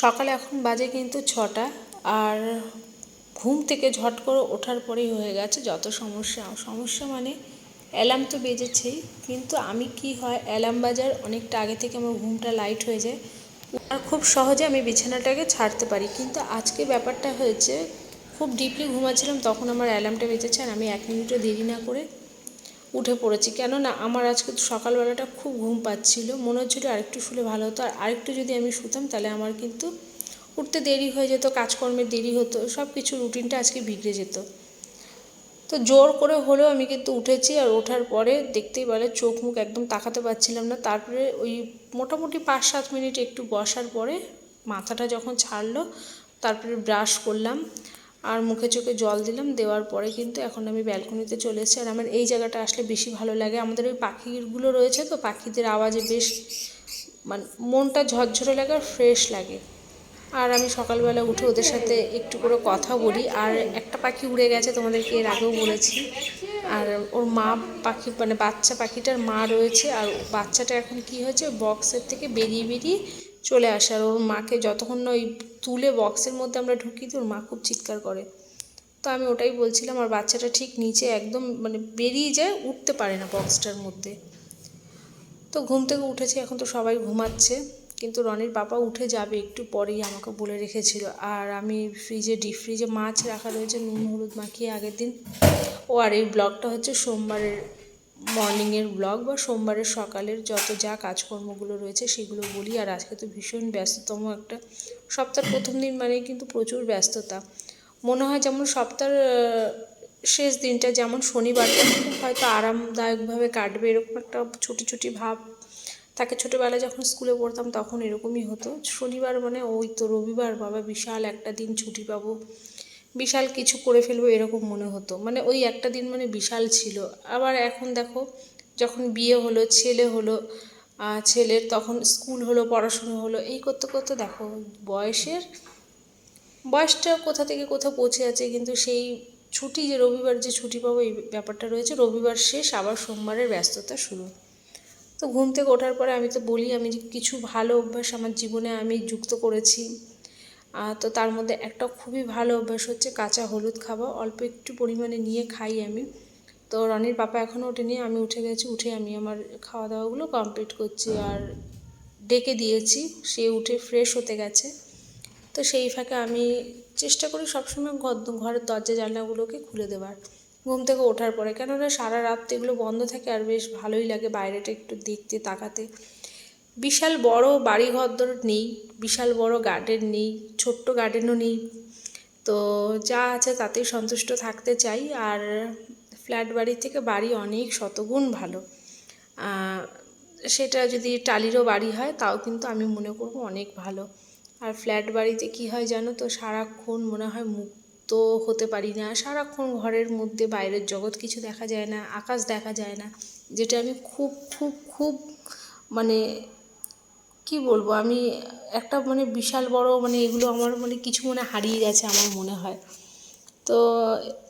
সকালে এখন বাজে কিন্তু ছটা আর ঘুম থেকে ঝট করে ওঠার পরেই হয়ে গেছে যত সমস্যা। সমস্যা মানে অ্যালার্ম তো বেজেছেই, কিন্তু আমি কি হয় অ্যালার্ম বাজার অনেকটা আগে থেকে আমার ঘুমটা লাইট হয়ে যায়। আর খুব সহজে আমি বিছানাটাকে ছাড়তে পারি, কিন্তু আজকে ব্যাপারটা হয়েছে, খুব ডিপলি ঘুমাচ্ছিলাম তখন আমার অ্যালার্মটা বেজেছে আর আমি এক মিনিটও দেরি না করে উঠে পড়েছি। কেননা আমার আজকে সকালবেলাটা খুব ঘুম পাচ্ছিল। মনে হচ্ছিল আরেকটু শুলে ভালো হতো। আর আরেকটু যদি আমি শুতাম, তাহলে আমার কিন্তু উঠতে দেরি হয়ে যেত, কাজকর্মের দেরি হতো সব কিছু রুটিনটা আজকে বিগড়ে যেত। তো জোর করে হলেও আমি কিন্তু উঠেছি আর ওঠার পরে দেখতেই পেলে চোখ মুখ একদম তাকাতে পারছিলাম না। তারপরে ওই মোটামুটি পাঁচ সাত মিনিট একটু বসার পরে মাথাটা যখন ছাড়লো, তারপরে ব্রাশ করলাম। আর মুখে চোখে জল দিলাম, দেওয়ার পরে কিন্তু এখন আমি ব্যালকনিতে চলে এসেছি। আর আমার এই জায়গাটা আসলে বেশি ভালো লাগে। আমাদের ওই পাখিগুলো রয়েছে তো, পাখিদের আওয়াজে বেশ মানে মনটা ঝরঝরে লাগে আর ফ্রেশ লাগে। আর আমি সকালবেলা উঠে ওদের সাথে একটু করে কথা বলি। আর একটা পাখি উড়ে গেছে, তোমাদেরকে এর আগেও বলেছি। আর ওর মা পাখি মানে বাচ্চা পাখিটার মা রয়েছে। আর বাচ্চাটা এখন কি হয়েছে বক্সের থেকে বেরিয়ে বেরিয়ে চলে আসে আর ওর মাকে যতক্ষণ না ওই তুলে বক্সের মধ্যে আমরা ঢুকি তো ওর মা খুব চিৎকার করে। তো আমি ওটাই বলছিলাম, আর বাচ্চাটা ঠিক নিচে একদম মানে বেরিয়ে যায়, উঠতে পারে না বক্সটার মধ্যে। তো ঘুম থেকে উঠেছি, এখন তো সবাই ঘুমাচ্ছে, কিন্তু রনির বাবা উঠে যাবে একটু পরেই, আমাকে বলে রেখেছিল। আর আমি ফ্রিজে ডিপ ফ্রিজে মাছ রাখা রয়েছে, নুন, হলুদ মাখিয়ে আগের দিন। ও আর এই ব্লগটা হচ্ছে সোমবারের মর্নিংয়ের ব্লগ বা সোমবারের সকালের যত যা কাজকর্মগুলো রয়েছে সেগুলো বলি। আর আজকে তো ভীষণ ব্যস্ততম একটা সপ্তাহের প্রথম দিন মানে কিন্তু প্রচুর ব্যস্ততা। মনে হয় যেমন সপ্তাহের শেষ দিনটা যেমন শনিবারটা হয়তো আরামদায়কভাবে কাটবে, এরকম একটা ছুটি ছুটি ভাব। তাকে ছোটোবেলায় যখন স্কুলে পড়তাম তখন এরকমই হতো। শনিবার মানে ওই তো রবিবার, বাবা বিশাল একটা দিন ছুটি পাবো। বিশাল কিছু করে ফেলব এরকম মনে হতো। মানে ওই একটা দিন মানে বিশাল ছিল। আবার এখন দেখো, যখন বিয়ে হলো, ছেলে হলো ছেলের তখন স্কুল হলো, পড়াশুনো হলো, এই করতে করতে দেখো বয়সের, বয়সটা কোথা থেকে কোথাও পৌঁছে আছে কিন্তু সেই ছুটি যে রবিবার যে ছুটি পাবো, এই ব্যাপারটা রয়েছে, রবিবার শেষ, আবার সোমবারের ব্যস্ততা শুরু। তো ঘুম থেকে ওঠার পরে আমি তো বলি, আমি কিছু ভালো অভ্যাস আমার জীবনে আমি যুক্ত করেছি। তো তার মধ্যে একটা খুবই ভালো অভ্যাস হচ্ছে কাঁচা হলুদ খাওয়া। অল্প একটু পরিমাণে নিয়ে খাই আমি। তো রনির পাপা এখনও ওঠেনি, আমি উঠে গেছি, উঠে আমি আমার খাওয়া দাওয়াগুলো কমপ্লিট করছি আর ডেকে দিয়েছি। সে উঠে ফ্রেশ হতে গেছে। তো সেই ফাঁকে আমি চেষ্টা করি সবসময় ঘর, ঘরের দরজা জানলাগুলোকে খুলে দেওয়ার ঘুম থেকে ওঠার পরে। কেননা সারা রাত এগুলো বন্ধ থাকে আর বেশ ভালোই লাগে বাইরেটা একটু দেখতে, তাকাতে। বিশাল বড় বাড়ি ঘরদর নেই, বিশাল বড় গার্ডেন নেই, ছোট্ট গার্ডেনও নেই। তো যা আছে তাতেই সন্তুষ্ট থাকতে চাই। আর ফ্ল্যাট বাড়ি থেকে বাড়ি অনেক শতগুণ ভালো। সেটা যদি টালিরও বাড়ি হয়, তাও কিন্তু আমি মনে করব অনেক ভালো। আর ফ্ল্যাট বাড়িতে কি হয় জানো তো, সারাক্ষণ মনে হয় মুক্ত হতে পারি না। সারাক্ষণ ঘরের মধ্যে বাইরের জগৎ কিছু দেখা যায় না, আকাশ দেখা যায় না। যেটা আমি খুব খুব খুব মানে কি বলব? আমি একটা মানে বিশাল বড় মানে এগুলো আমার মানে কিছু মনে হারিয়ে গেছে আমার মনে হয়। তো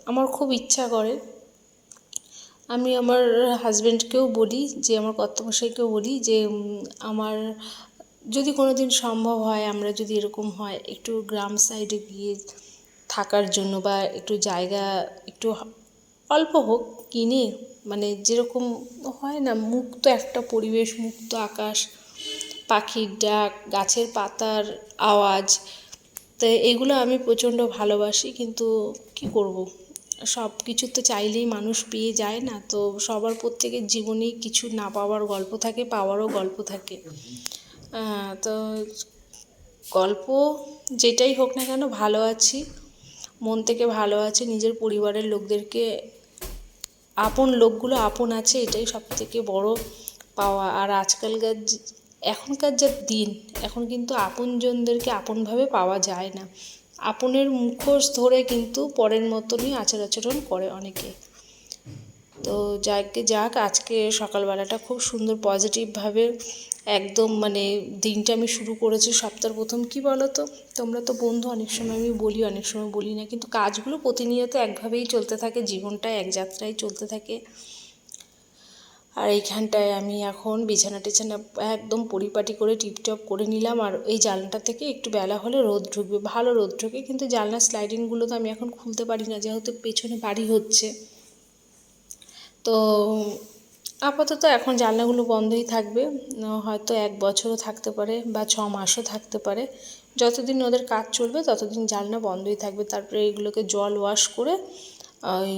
আমার খুব ইচ্ছা করে। আমি আমার হাজব্যান্ডকেও বলি, যে আমার কর্তমশাইকেও বলি, যে আমার যদি কোনো দিন সম্ভব হয়, আমরা যদি এরকম হয়, একটু গ্রাম সাইডে গিয়ে থাকার জন্য বা একটু জায়গা একটু অল্প হোক, কিনে মানে যেরকম হয় না, মুক্ত একটা পরিবেশ, মুক্ত আকাশ পাখির ডাক, গাছের পাতার আওয়াজ, তো এগুলো আমি প্রচণ্ড ভালোবাসি, কিন্তু কি করব? সব কিছু তো চাইলেই মানুষ পেয়ে যায় না, তো সবার প্রত্যেকের জীবনেই কিছু না পাওয়ার গল্প থাকে, পাওয়ারও গল্প থাকে। তো গল্প যেটাই হোক না কেন ভালো আছি, মন থেকে ভালো আছে, নিজের পরিবারের লোকদেরকে, আপন লোকগুলো আপন আছে, এটাই সব থেকে বড় পাওয়া। আর আজকালকার এখনকার যা দিন, এখন কিন্তু আপনজনদেরকে আপনভাবে পাওয়া যায় না। আপনের মুখোশ ধরে কিন্তু পরের মতনই আচার আচরণ করে অনেকে। তো যাকে যাক, আজকে সকালবেলাটা খুব সুন্দর পজিটিভভাবে একদম মানে দিনটা আমি শুরু করেছি, সপ্তাহের প্রথম। কি বলো তো তোমরা তো বন্ধু, অনেক সময় আমি বলি, অনেক সময় বলি না। কিন্তু কাজগুলো প্রতিনিয়ত একভাবেই চলতে থাকে জীবনটা এক যাত্রায় চলতে থাকে। আর এইখানটায় আমি এখন বিছানা টিছানা একদম পরিপাটি করে টিপটপ করে নিলাম। আর এই জানলাটা থেকে একটু বেলা হলে রোদ ঢুকবে। ভালো রোদ ঢুকে, কিন্তু জানলার স্লাইডিংগুলো তো আমি এখন খুলতে পারি না, যেহেতু পেছনে বাড়ি হচ্ছে। তো আপাতত এখন জানলাগুলো বন্ধই থাকবে। হয়তো এক বছরও থাকতে পারে বা ছ মাসও থাকতে পারে। যতদিন ওদের কাজ চলবে, ততদিন জানলা বন্ধই থাকবে। তারপরে এগুলোকে জল ওয়াশ করে ওই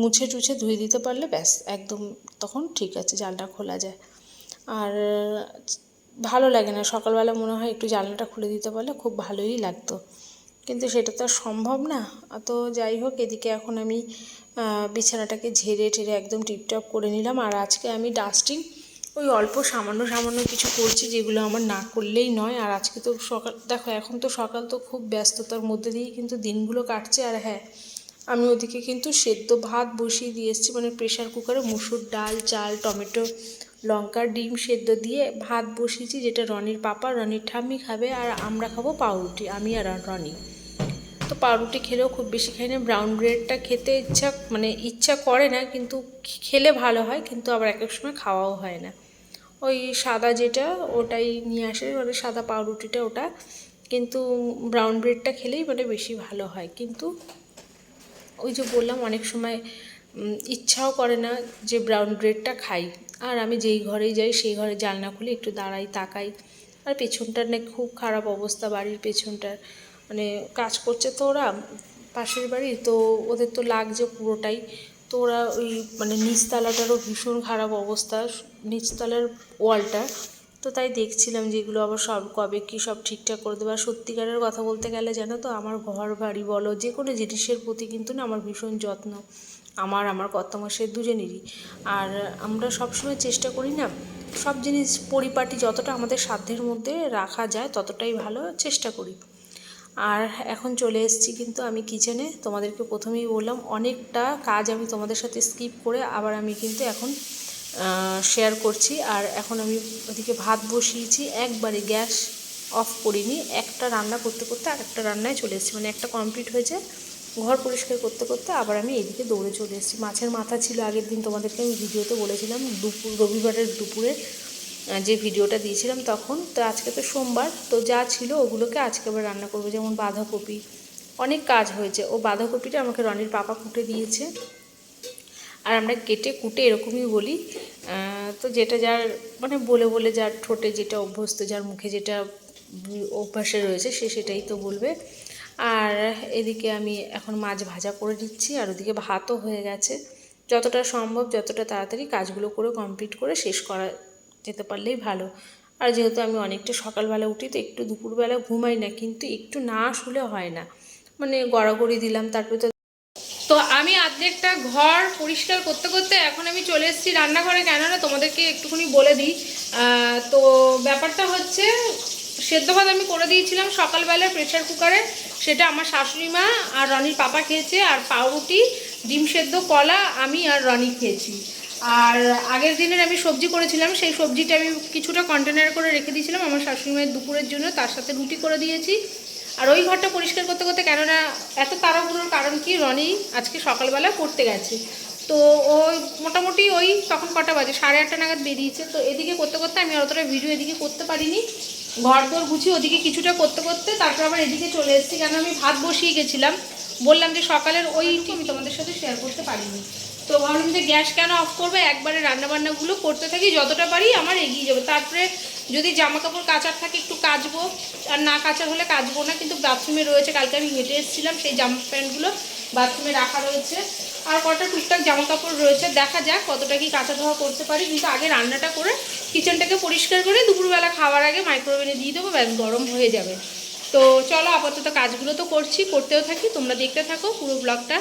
মুছে টুছে ধুয়ে দিতে পারলে ব্যাস, একদম তখন ঠিক আছে জালটা খোলা যায়। আর ভালো লাগে না, সকালবেলা মনে হয় একটু জানলাটা খুলে দিতে পারলে খুব ভালোই লাগতো। কিন্তু সেটা তো আর সম্ভব না। তো যাই হোক, এদিকে এখন আমি বিছানাটাকে ঝেড়ে টেরে একদম টিপটপ করে নিলাম। আর আজকে আমি ডাস্টিং, ওই অল্প সামান্য সামান্য কিছু করছি যেগুলো আমার না করলেই নয়। আর আজকে তো সকাল, দেখো এখন তো সকাল তো খুব ব্যস্ততার মধ্যে দিয়েই কিন্তু দিনগুলো কাটছে। আর হ্যাঁ আমি ওদিকে কিন্তু সেদ্ধ ভাত বসিয়ে দিয়ে এসেছি মানে প্রেশার কুকারে মুসুর ডাল, চাল, টমেটো, লঙ্কা, ডিম সেদ্ধ দিয়ে ভাত বসিয়েছি, যেটা রনির পাপা, রনির ঠাম্মি খাবে আর আমরা খাব পাউরুটি, আমি আর রনি। তো পাউরুটি খেলেও খুব বেশি খাই না ব্রাউন ব্রেডটা খেতে ইচ্ছা মানে ইচ্ছা করে না, কিন্তু খেলে ভালো হয়, কিন্তু আবার এক এক সময় খাওয়াও হয় না। ওই সাদা যেটা, ওটাই নিয়ে আসে মানে সাদা পাউরুটিটা ওটা, কিন্তু ব্রাউন ব্রেডটা খেলেই মানে বেশি ভালো হয়, কিন্তু ওই যে বললাম, অনেক সময় ইচ্ছাও করে না যে ব্রাউন ব্রেডটা খাই। আর আমি যেই ঘরেই যাই, সেই ঘরে জানলা খুলে একটু দাঁড়াই, তাকাই। আর পেছনটার না খুব খারাপ অবস্থা বাড়ির পেছনটার। মানে কাজ করছে তো ওরা, পাশের বাড়ি তো ওদের তো লাগছে পুরোটাই। তো ওরা ওই মানে নিচতলাটারও ভীষণ খারাপ অবস্থা, নিচতলার ওয়ালটা তো তাই দেখছিলাম যে এগুলো আবার সব কবে কি সব ঠিকঠাক করে দেবে। আর সত্যিকারের কথা বলতে গেলে জানো তো, আমার ঘর বাড়ি বলো, যে কোনো জিনিসের প্রতি কিন্তু না আমার ভীষণ যত্ন। আমার আমার কর্তামশের দুজনেরই। আর আমরা সবসময় চেষ্টা করি না, সব জিনিস পরিপাটি যতটা আমাদের সাধ্যের মধ্যে রাখা যায় ততটাই ভালো চেষ্টা করি। আর এখন চলে এসেছি কিন্তু আমি কিচেনে, তোমাদেরকে প্রথমেই বললাম, অনেকটা কাজ আমি তোমাদের সাথে স্কিপ করে আবার আমি কিন্তু এখন শেয়ার করছি। আর এখন আমি ওদিকে ভাত বসিয়েছি। একবারে গ্যাস অফ করিনি। একটা রান্না করতে করতে আর একটা রান্নায় চলে এসেছি। মানে একটা কমপ্লিট হয়েছে ঘর পরিষ্কার করতে করতে আবার আমি এদিকে দৌড়ে চলে এসেছি। মাছের মাথা ছিল আগের দিন, তোমাদেরকে আমি ভিডিওতে বলেছিলাম। দুপুর, রবিবারের দুপুরে যে ভিডিওটা দিয়েছিলাম তখন। তো আজকে তো সোমবার, তো যা ছিল ওগুলোকে আজকে আবার রান্না করব। যেমন বাঁধাকপি, অনেক কাজ হয়েছে। ও বাঁধাকপিটা আমাকে রনির পাপা কুটে দিয়েছে। আর আমরা কেটে কুটে এরকমই বলি। তো যেটা যার মানে বলে বলে যার ঠোঁটে যেটা অভ্যস্ত, যার মুখে যেটা অভ্যাসে রয়েছে, সে সেটাই তো বলবে। আর এদিকে আমি এখন মাছ ভাজা করে দিচ্ছি আর ওদিকে ভাতও হয়ে গেছে। যতটা সম্ভব, যতটা তাড়াতাড়ি কাজগুলো করে কমপ্লিট করে শেষ করা যেতে পারলেই ভালো। আর যেহেতু আমি অনেকটা সকালবেলা উঠি, তো একটু দুপুরবেলা ঘুমাই না, কিন্তু একটু না শুলে হয় না। মানে গড়াগড়ি দিলাম, তারপরে তো অর্ধেকটা ঘর পরিষ্কার করতে করতে এখন আমি চলে এসেছি রান্নাঘরে। কেননা তোমাদেরকে একটুখানি বলে দিই। তো ব্যাপারটা হচ্ছে, সেদ্ধ ভাত আমি করে দিয়েছিলাম সকালবেলা প্রেশার কুকারে সেটা আমার শাশুড়ি মা আর রনির পাপা খেয়েছে, আর পাউরুটি, ডিম সেদ্ধ, কলা আমি আর রনি খেয়েছি। আর আগের দিনের আমি সবজি করেছিলাম, সেই সবজিটা আমি কিছুটা কন্টেনার করে রেখে দিয়েছিলাম। আমার শাশুড়ি মায়ের দুপুরের জন্য, তার সাথে রুটি করে দিয়েছি। আর ওই ঘরটা পরিষ্কার করতে করতে কেননা এত তাড়াহুড়োর কারণ কি, রনি আজকে সকালবেলা পড়তে গেছে। তো ও মোটামুটি ওই তখন কটা বাজে? সাড়ে আটটা নাগাদ বেরিয়েছে। তো এদিকে করতে করতে আমি অতটা ভিডিও এদিকে করতে পারিনি। ঘর দর গুছিয়ে ওদিকে কিছুটা করতে করতে তারপর আবার এদিকে চলে এসেছি। কেন আমি ভাত বসিয়ে গেছিলাম। বললাম যে সকালের ওইটি আমি তোমাদের সাথে শেয়ার করতে পারিনি। তো ভাবলাম যে গ্যাস কেন অফ করবে? একবারে রান্নাবান্নাগুলো করতে থাকি, যতটা পারি আমার এগিয়ে যাবে। তারপরে যদি জামা কাপড় কাচার থাকে একটু কাচবো, আর না কাচার হলে কাচবো না, কিন্তু বাথরুমে রয়েছে, কালকে আমি হেঁটে এসেছিলাম, সেই জামা প্যান্টগুলো বাথরুমে রাখা রয়েছে। আর কটা টুকটাক জামা কাপড় রয়েছে, দেখা যাক কতটা কি কাঁচা ধোয়া করতে পারি। কিন্তু আগে রান্নাটা করে কিচেনটাকে পরিষ্কার করে দুপুরবেলা খাওয়ার আগে মাইক্রোওভেনে দিয়ে দেবো, ব্যাস গরম হয়ে যাবে। তো চলো আপাতত কাজগুলো তো করছি, করতেও থাকি, তোমরা দেখতে থাকো পুরো ব্লগটা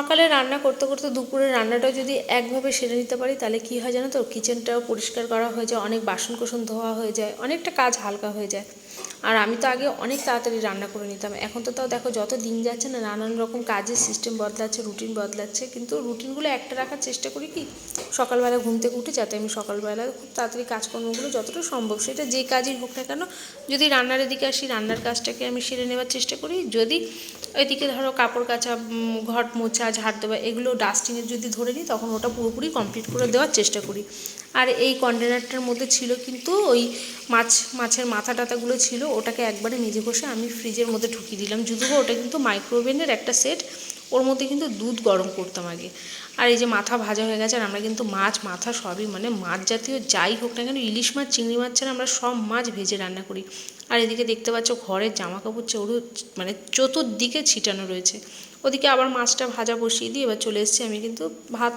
সকালে রান্না করতে করতে দুপুরে রান্নাটাও যদি একভাবে সেরে নিতে পারি, তাহলে কি হয় জানো তো? কিচেনটাও পরিষ্কার করা হয়ে যায়, অনেক বাসন কোসন ধোয়া হয়ে যায়, অনেকটা কাজ হালকা হয়ে যায়। আর আমি তো আগে অনেক তাড়াতাড়ি রান্না করে নিতাম, এখন তো তাও দেখো যত দিন যাচ্ছে না, নানান রকম কাজের সিস্টেম বদলাচ্ছে রুটিন বদলাচ্ছে, কিন্তু রুটিনগুলো একটা রাখার চেষ্টা করি কি, সকালবেলা ঘুম থেকে উঠে যাতে আমি সকালবেলা খুব তাড়াতাড়ি কাজকর্মগুলো যতটা সম্ভব সেটা যে কাজই হোক না কেন, যদি রান্নার দিকে আসি, রান্নার কাজটাকে আমি সেরে নেওয়ার চেষ্টা করি, যদি ওইদিকে ধরো কাপড় কাচা ঘট মোছা ঝাড় দেওয়া এগুলো ডাস্টিংয়ে যদি ধরে নিই তখন ওটা পুরোপুরি কমপ্লিট করে দেওয়ার চেষ্টা করি। আর এই কন্টেনারটার মধ্যে ছিল কিন্তু ওই মাছ মাছের মাথা টাতাগুলো ছিল ওটাকে একবারে নিজে বসে আমি ফ্রিজের মধ্যে ঢুকিয়ে দিলাম। যদিও ওটা কিন্তু মাইক্রোওভেনের একটা সেট ওর মধ্যে কিন্তু দুধ গরম করতাম আগে। আর এই যে মাথা ভাজা হয়ে গেছে, আর আমরা কিন্তু মাছ, মাথা সবই মানে মাছ জাতীয় যাই হোক না কেন, ইলিশ মাছ, চিংড়ি মাছ ছাড়া আমরা সব মাছ ভেজে রান্না করি। আর এদিকে দেখতে পাচ্ছ ঘরের জামা কাপড় চৌড়ো মানে চতুর্দিকে ছিটানো রয়েছে। ওদিকে আবার মাছটা ভাজা বসিয়ে দিয়ে এবার চলে এসেছি আমি কিন্তু ভাত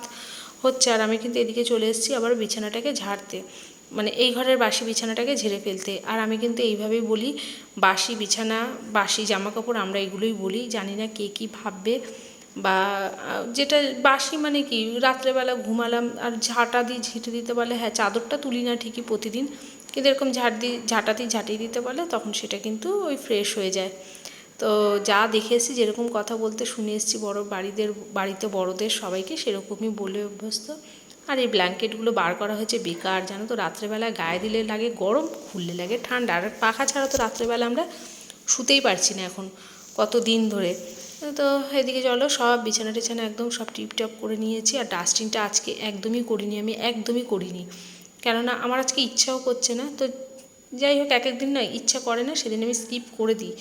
হচ্ছে, আর আমি কিন্তু এদিকে চলে এসেছি আবার বিছানাটাকে ঝাড়তে। মানে এই ঘরের বাসি বিছানাটাকে ঝেড়ে ফেলতে। আর আমি কিন্তু এইভাবেই বলি, বাসি বিছানা, বাসি জামা কাপড় আমরা এগুলোই বলি। জানি না কে কী ভাববে বা যেটা বাসি মানে কি, রাত্রেবেলা ঘুমালাম আর ঝাঁটা দিয়ে ঝেঁটে দিতে বলে হ্যাঁ চাদরটা তুলি না ঠিকই প্রতিদিন, কিন্তু এরকম ঝাড় দিয়ে, ঝাঁটা দিয়ে ঝাঁটিয়ে দিতে বলে, তখন সেটা কিন্তু ওই ফ্রেশ হয়ে যায়। তো যা দেখে এসেছি, যেরকম কথা বলতে শুনে এসেছি বড় বাড়িদের, বাড়িতে বড়দের সবাইকে, সেরকমই বলে অভ্যস্ত। আর এই ব্ল্যাঙ্কেটগুলো বার করা হয়েছে বেকার, জানো তো, রাত্রেবেলা গায়ে দিলে লাগে গরম, খুললে লাগে ঠান্ডা। আর পাখা ছাড়া তো রাত্রেবেলা আমরা শুতেই পারছি না এখন কত দিন ধরে। তো এদিকে চলো, সব বিছানা টিছানা একদম সব টিপটপ করে নিয়েছি, আর ডাস্টিংটা আজকে একদমই করিনি আমি, একদমই করিনি। কেননা আমার আজকে ইচ্ছাও করছে না, তো যাই হোক এক একদিন না ইচ্ছা করে না, সেদিন আমি স্কিপ করে দিই।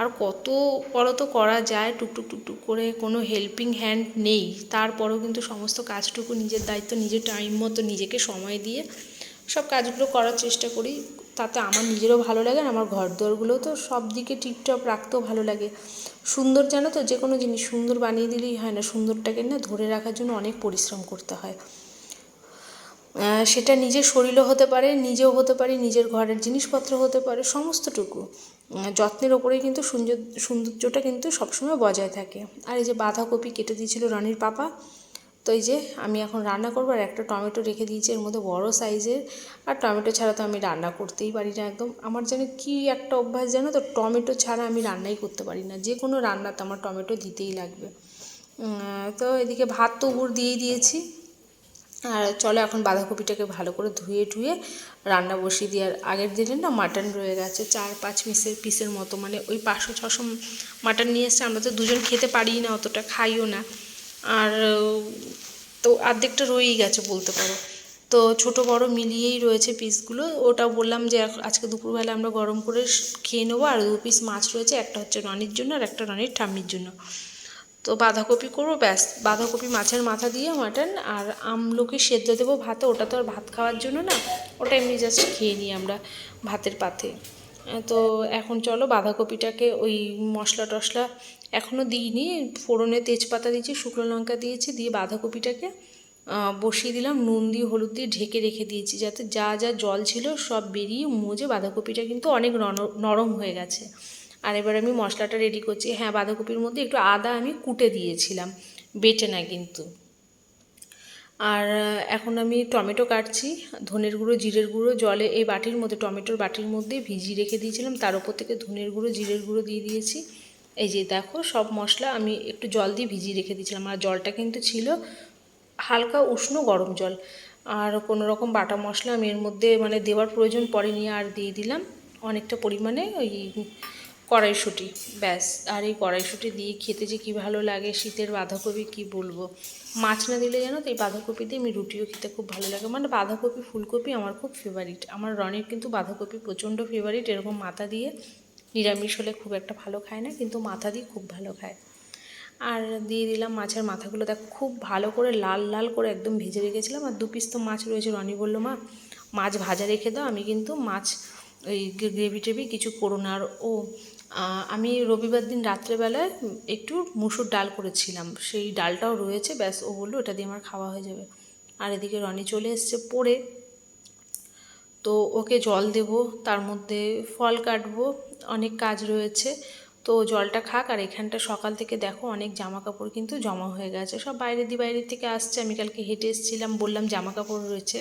আর কত বড় তো করা যায় টুকটুক টুকটুক করে কোনো হেল্পিং হ্যান্ড নেই। তারপরেও কিন্তু সমস্ত কাজটুকু নিজের দায়িত্ব, নিজের টাইম মতো নিজেকে সময় দিয়ে সব কাজগুলো করার চেষ্টা করি। তাতে আমার নিজেরও ভালো লাগে আর আমার ঘর দোরগুলোও তো সব দিকে টিপটপ রাখতেও ভালো লাগে। সুন্দর জানো তো, যে কোনো জিনিস সুন্দর বানিয়ে দিলেই হয় না। সুন্দরটাকে না ধরে রাখার জন্য অনেক পরিশ্রম করতে হয়। সেটা নিজের শরীরও হতে পারে, নিজেও হতে পারে, নিজের ঘরের জিনিসপত্র হতে পারে, সমস্তটুকু। যত্নের ওপরেই কিন্তু সৌন্দর্য, সৌন্দর্যটা কিন্তু সবসময় বজায় থাকে। আর এই যে বাঁধাকপি কেটে দিয়েছিল রানির পাপা, তো এই যে আমি এখন রান্না করব আর একটা টমেটো রেখে দিয়েছি, এর মধ্যে বড় সাইজের। আর টমেটো ছাড়া তো আমি রান্না করতেই পারি না একদম। আমার যেন কি একটা অভ্যাস জানো তো, টমেটো ছাড়া আমি রান্নাই করতে পারি না। যে কোনো রান্নাতে আমার টমেটো দিতেই লাগবে। তো এদিকে ভাত তো উপর দিয়েই দিয়েছি। আর চলো এখন বাঁধাকপিটাকে ভালো করে ধুয়ে টুয়ে রান্না বসিয়ে দিই। আর আগের দিনের না মাটন রয়ে গেছে, চার পাঁচ পিসের পিসের মতো। মানে ওই পাঁচশো, ছশো মাটন নিয়ে এসছে। আমরা তো দুজন খেতে পারি না, অতটা খাইও না। আর, তো অর্ধেকটা রয়েই গেছে বলতে পারো। তো ছোট বড় মিলিয়েই রয়েছে পিসগুলো ওটা বললাম যে আজকে দুপুরবেলা আমরা গরম করে খেয়ে নেব। আর দু পিস মাছ রয়েছে, একটা হচ্ছে রনির জন্য আর একটা রনির ঠাম্মির জন্য। তো বাঁধাকপি করব, ব্যাস। বাঁধাকপি মাছের মাথা দিয়ে মাটন আর আমলকি সেদ্ধ দেবো ভাতে। ওটা তো আর ভাত খাওয়ার জন্য না। ওটা এমনি জাস্ট খেয়ে নিই আমরা ভাতের পাতে। তো এখন চলো বাঁধাকপিটাকে ওই মশলা টশলা এখনও দিইনি। ফোড়নে তেজপাতা দিয়েছি, শুকনো লঙ্কা দিয়েছি, দিয়ে বাঁধাকপিটাকে বসিয়ে দিলাম। নুন দিয়ে, হলুদ দিয়ে ঢেকে রেখে দিয়েছি যাতে যা যা জল ছিল সব বেরিয়ে মজে বাঁধাকপিটা কিন্তু অনেক নর- নরম হয়ে গেছে। আর এবার আমি মশলাটা রেডি করছি। হ্যাঁ বাঁধাকপির মধ্যে একটু আদা আমি কুটে দিয়েছিলাম, বেটে না কিন্তু। আর এখন আমি টমেটো কাটছি, ধনের গুঁড়ো, জিরের গুঁড়ো, জলে এই বাটির মধ্যে, টমেটোর বাটির মধ্যে ভিজিয়ে রেখে দিয়েছিলাম। তার উপর থেকে ধনের গুঁড়ো, জিরের গুঁড়ো দিয়ে দিয়েছি। এই যে দেখো, সব মশলা আমি একটু জল দিয়ে ভিজিয়ে রেখে দিয়েছিলাম। আর জলটা কিন্তু ছিল হালকা উষ্ণ গরম জল। আর কোনো রকম বাটা মশলা আমি এর মধ্যে মানে দেওয়ার প্রয়োজন পড়েনি, আর দিয়ে দিলাম। অনেকটা পরিমাণে ওই কড়াইশুঁটি। ব্যাস, আর এই কড়াইশুঁটি দিয়ে খেতে যে কী ভালো লাগে, শীতের বাঁধাকপি কি বলব? মাছ না দিলে জানো তো এই বাঁধাকপি দিয়ে আমি রুটিও খেতে খুব ভালো লাগে। মানে বাঁধাকপি, ফুলকপি আমার খুব ফেভারিট আমার রনির কিন্তু বাঁধাকপি প্রচণ্ড ফেভারিট এরকম মাথা দিয়ে নিরামিষ হলে খুব একটা ভালো খায় না, কিন্তু মাথা দিয়ে খুব ভালো খায়। আর দিয়ে দিলাম মাছের মাথাগুলো। দেখো, খুব ভালো করে লাল লাল করে একদম ভেজে রেখেছিলাম। আর দু পিস তো মাছ রয়েছে, রনি বলল, মা, মাছ ভাজা রেখে দাও। আমি কিন্তু মাছ, ওই গ্রেভি টেভি কিছু করো না আর ও আমি রবিবার দিন রাত্রেবেলায় একটু মুসুর ডাল করেছিলাম। সেই ডালটাও রয়েছে, ব্যাস ও বলল ওটা দিয়ে আমার খাওয়া হয়ে যাবে। আর এদিকে রনি চলে এসছে পড়ে। তো ওকে জল দেব, তার মধ্যে ফল কাটবো, অনেক কাজ রয়েছে। তো জলটা খাক, আর এখানটা সকাল থেকে দেখো অনেক জামা কাপড় কিন্তু জমা হয়ে গেছে। সব বাইরে দিয়ে বাইরে থেকে আসছে, আমি কালকে হেঁটে এসেছিলাম, বললাম জামা কাপড় রয়েছে।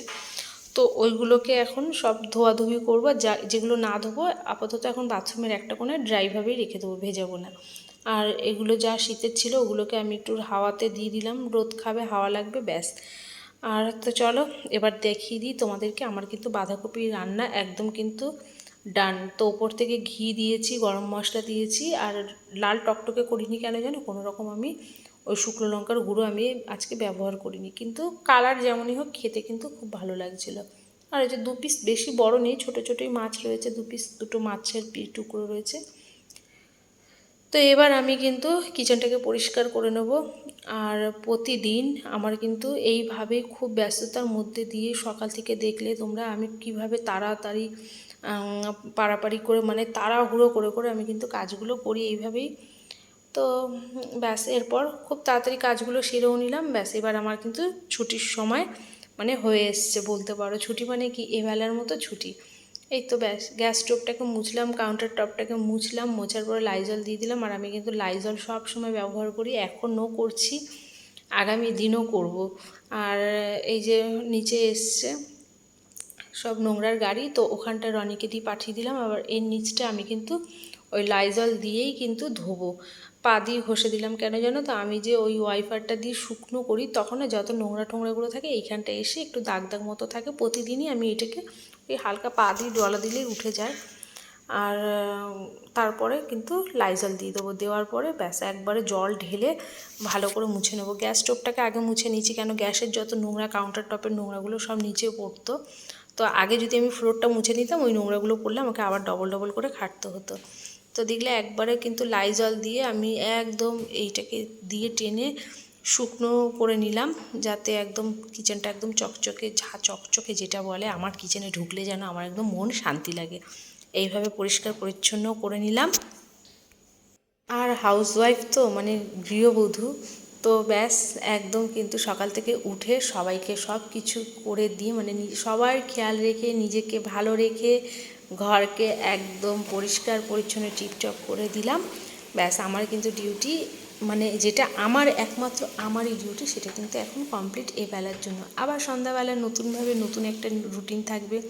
তো ওইগুলোকে এখন সব ধোয়াধুয়ি করব যা, যেগুলো না ধোবো, আপাতত এখন বাথরুমের একটা কোণে ড্রাইভাবেই রেখে দেবো ভেজাবো না আর এগুলো যা শীতের ছিল, ওগুলোকে আমি একটু হাওয়াতে দিয়ে দিলাম, রোদ খাবে, হাওয়া লাগবে, ব্যাস। আর তো চলো, এবার দেখিয়ে দিই তোমাদেরকে, আমার কিন্তু বাঁধাকপি রান্না একদম কিন্তু ডান তো ওপর থেকে ঘি দিয়েছি, গরম মশলা দিয়েছি, আর লাল টকটকে করিনি কেন জানো? কোনো রকম আমি ওই শুকনো লঙ্কার গুঁড়ো আমি আজকে ব্যবহার করিনি। কিন্তু কালার যেমনই হোক খেতে কিন্তু খুব ভালো লাগছিল। আর এই যে দু পিস বেশি বড় নেই, ছোটো ছোটোই মাছ রয়েছে, দু পিস দুটো মাছের পি টুকরো রয়েছে। তো এবার আমি কিন্তু কিচেনটাকে পরিষ্কার করে নেব। আর প্রতিদিন আমার কিন্তু এইভাবে খুব ব্যস্ততার মধ্যে দিয়ে সকাল থেকে দেখলে তোমরা আমি কীভাবে তাড়াতাড়ি পাড়াপাড়ি করে মানে তাড়াহুড়ো করে করে আমি কিন্তু কাজগুলো করি। এইভাবেই তো ব্যাস, এরপর খুব তাড়াতাড়ি কাজগুলো সেরেও নিলাম। ব্যাস, এবার আমার কিন্তু ছুটির সময় মানে হয়ে এসছে বলতে পারো। ছুটি মানে কি? এবেলার মতো ছুটি। এই তো ব্যাস, গ্যাস স্টোভটাকে মুছলাম কাউন্টার টপটাকে মুছলাম, মোছার পরে লাইজল দিয়ে দিলাম। আর আমি কিন্তু লাইজল সব সময় ব্যবহার করি, এখনও করছি, আগামী দিনও করব। আর এই যে নিচে এসছে সব নোংরার গাড়ি, তো ওখানটা রনিকে দিয়ে পাঠিয়ে দিলাম। আবার এর নিচটা আমি কিন্তু ওই লাইজল দিয়েই কিন্তু ধোবো। পা দিয়ে ঘষে দিলাম কেন জানো তো? আমি যে ওই ওয়াইফারটা দিয়ে শুকনো করি, তখন যত নোংরা টোংরাগুলো থাকে এইখানটা এসে একটু দাগ দাগ মতো থাকে। প্রতিদিনই আমি এটাকে ওই হালকা পা দিয়ে ডলা দিলেই উঠে যায়। আর তারপরে কিন্তু লাইজল দিয়ে দেবো। দেওয়ার পরে ব্যাস, একবারে জল ঢেলে ভালো করে মুছে নেব। গ্যাস স্টোভটাকে আগে মুছে নিয়েছি কেন? গ্যাসের যত নোংরা কাউন্টার টপের নোংরাগুলো সব নিচে পড়তো। তো আগে যদি আমি ফ্লোরটা মুছে নিতাম, ওই নোংরাগুলো পড়লে আমাকে আবার ডবল ডবল করে খাটতে হতো। তো দেখলে একবারে কিন্তু লাইজল দিয়ে আমি একদম এইটাকে দিয়ে টেনে শুকনো করে নিলাম, যাতে একদম কিচেনটা একদম চকচকে, ঝা চকচকে যেটা বলে আমার কিচেনে ঢুকলে যেন আমার একদম মন শান্তি লাগে। এইভাবে পরিষ্কার পরিচ্ছন্ন করে নিলাম। আর হাউসওয়াইফ তো মানে গৃহবধূ, তো ব্যাস একদম কিন্তু সকাল থেকে উঠে সবাইকে সব কিছু করে দিয়ে মানে সবার খেয়াল রেখে, নিজেকে ভালো রেখে ঘরকে একদম পরিষ্কার, পরিচ্ছন্ন, টিপটপ করে দিলাম। ব্যাস, আমার কিন্তু ডিউটি মানে যেটা আমার একমাত্র আমারই ডিউটি সেটা কিন্তু এখন কমপ্লিট এ বেলার জন্য। আবার সন্ধ্যাবেলা নতুনভাবে নতুন একটা রুটিন থাকবে।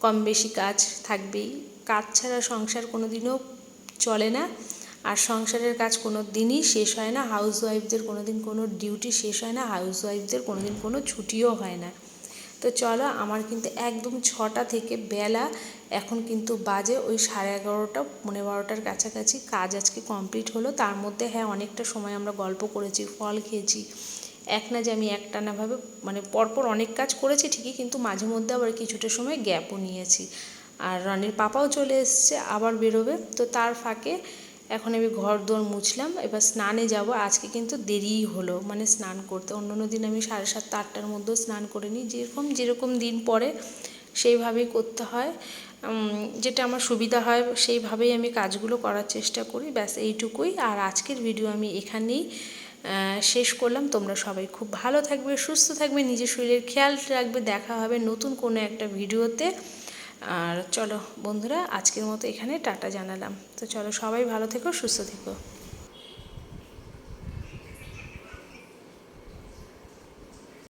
কম বেশি কাজ থাকবেই। কাজ ছাড়া সংসার কোনো দিনও চলে না। আর সংসারের কাজ কোনো দিনই শেষ হয় না। হাউস ওয়াইফদের কোনো দিন কোনো ডিউটি শেষ হয় না। হাউস ওয়াইফদের কোনো দিন কোনো ছুটিও হয় না। তো চলো আমার কিন্তু একদম ছটা থেকে বেলা, এখন কিন্তু বাজে ওই সাড়ে এগারোটা পনেরো বারোটার কাছাকাছি কাজ আজকে কমপ্লিট হলো। তার মধ্যে হ্যাঁ অনেকটা সময় আমরা গল্প করেছি, ফল খেয়েছি। এক না যে আমি একটানাভাবে মানে পরপর অনেক কাজ করেছি ঠিকই, কিন্তু মাঝে মধ্যে আবার কিছুটা সময় গ্যাপও নিয়েছি। আর রানীর পাপাও চলে এসছে, আবার বেরোবে। তো তার ফাঁকে এখন আমি ঘর দোর মুছলাম, এবার স্নানে যাব। আজকে কিন্তু দেরিই হলো মানে স্নান করতে। অন্য অন্য দিন আমি সাড়ে সাতটা, আটটার মধ্যেও স্নান করে নিই। যেরকম যেরকম দিন পরে সেইভাবেই করতে হয়। যেটা আমার সুবিধা হয়, সেইভাবেই আমি কাজগুলো করার চেষ্টা করি। ব্যাস, এইটুকুই। আর আজকের ভিডিও আমি এখানেই শেষ করলাম। তোমরা সবাই খুব ভালো থাকবে, সুস্থ থাকবে, নিজের শরীরের খেয়াল রাখবে। দেখা হবে নতুন কোনো একটা ভিডিওতে। আর চলো বন্ধুরা, আজকের মতো এখানে টাটা জানালাম। তো চলো সবাই ভালো থেকো, সুস্থ থেকো।